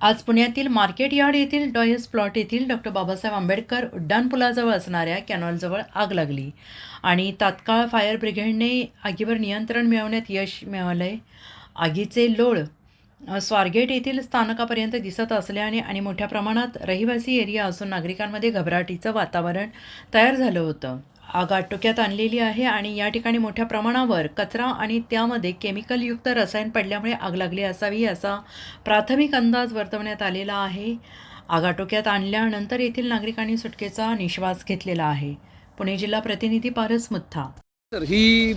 आज पुण्यातील market yard येथील डॉयस प्लॉट येथील डॉक्टर बाबासाहेब आंबेडकर उड्डाणपुलाजवळ असणाऱ्या कॅनॉलजवळ आग लागली. आणि तात्काळ फायर ब्रिगेडने आगीवर नियंत्रण मिळवण्यात यश मिळालंय. आगीचे लोळ स्वारगेट येथील स्थानकापर्यंत दिसत असल्याने आणि मोठ्या प्रमाणात रहिवासी एरिया असून नागरिकांमध्ये घबराटीचं वातावरण तयार झालं होतं. आटोक्यात आणलेली आहे आणि या ठिकाणी मोठ्या प्रमाणावर कचरा आणि त्यामध्ये केमिकलयुक्त रसायन पडल्यामुळे आग लागली असावी असा प्राथमिक अंदाज वर्तवण्यात आलेला आहे. आग आटोक्यात आणल्यानंतर येथील नागरिकांनी सुटकेचा निश्वास घेतलेला आहे. पुणे जिल्हा प्रतिनिधी पारस मुथा सर ही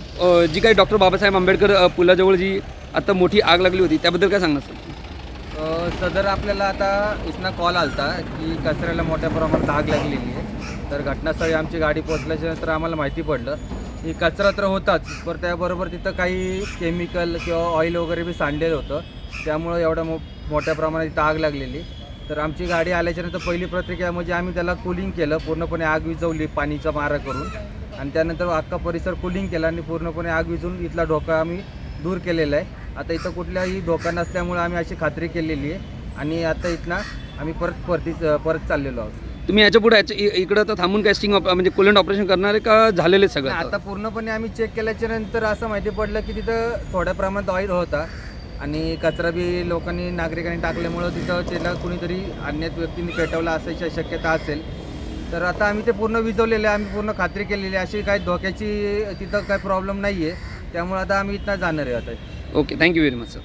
जी काही डॉक्टर बाबासाहेब आंबेडकर पुलाजवळ जी आता मोठी आग लागली होती त्याबद्दल काय सांगणार सर? सदर आपल्याला आता इथनं कॉल आलता की कचऱ्याला मोठ्या प्रमाणात आग लागलेली आहे. तर घटनास्थळी आमची गाडी पोहोचल्याच्यानंतर आम्हाला माहिती पडलं की कचरा तर होताच पण त्याबरोबर तिथं काही केमिकल किंवा ऑइल वगैरे बी सांडलेलं होतं. त्यामुळं एवढ्या मो मोठ्या प्रमाणात इथं आग लागलेली. तर आमची गाडी आल्याच्यानंतर पहिली प्रतिक्रिया म्हणजे आम्ही त्याला कूलिंग केलं पूर्णपणे आग विझवली पाणीचा मारा करून. आणि त्यानंतर अख्खा परिसर कूलिंग केला आणि पूर्णपणे आग विझून इथला धोका आम्ही दूर केलेला आहे. आता इथं कुठल्याही धोका नसल्यामुळे आम्ही अशी खात्री केलेली आहे. आणि आता इथला आम्ही परत परती परत चाललेलो आहोत. तुम्ही याच्यापुढे इकडं तर थांबून काय स्टिंग ऑप- म्हणजे कुलंट ऑपरेशन करणार आहे का झालेले सगळं आता? पूर्णपणे आम्ही चेक केल्याच्यानंतर असं माहिती पडलं की तिथं थोड्या प्रमाणात ऑइल होता. आणि कचरा बी लोकांनी नागरिकांनी टाकल्यामुळं तिथं त्याला कुणीतरी अन्यात व्यक्तींनी पेटवला असायची शक्यता असेल. तर आता आम्ही ते पूर्ण विजवलेलं आहे आम्ही पूर्ण खात्री केलेली आहे. अशी काही धोक्याची तिथं काही प्रॉब्लेम नाही आहे त्यामुळे आता आम्ही इथं जाणार आहे आता. Okay thank you very much sir